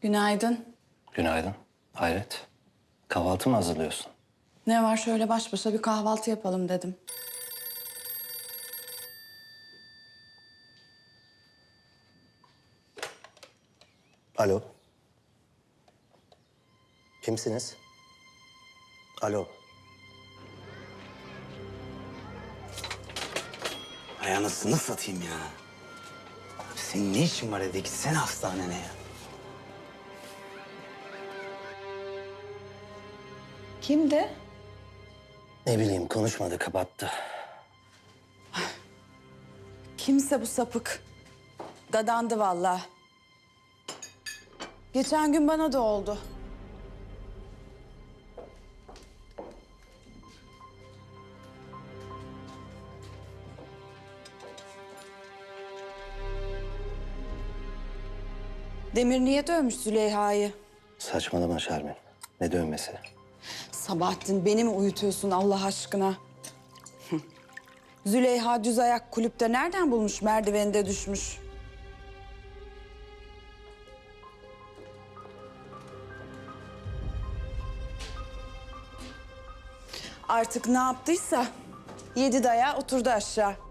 Günaydın. Günaydın. Hayret. Kahvaltı mı hazırlıyorsun? Ne var şöyle baş başa bir kahvaltı yapalım dedim. Alo. Kimsiniz? Alo. Ay anasını satayım ya. Senin ne işin var evde? Gitsene hastanene ya. Kimdi? Ne bileyim konuşmadı kapattı. Kimse bu sapık. Dadandı vallahi. Geçen gün bana da oldu. Demir niye dövmüş Züleyha'yı? Saçmalama Şermin. Ne dövmesi? Sabahattin beni mi uyutuyorsun Allah aşkına? Züleyha düz ayak kulüpte nereden bulmuş merdivende düşmüş? Artık ne yaptıysa yedi daya oturdu aşağı.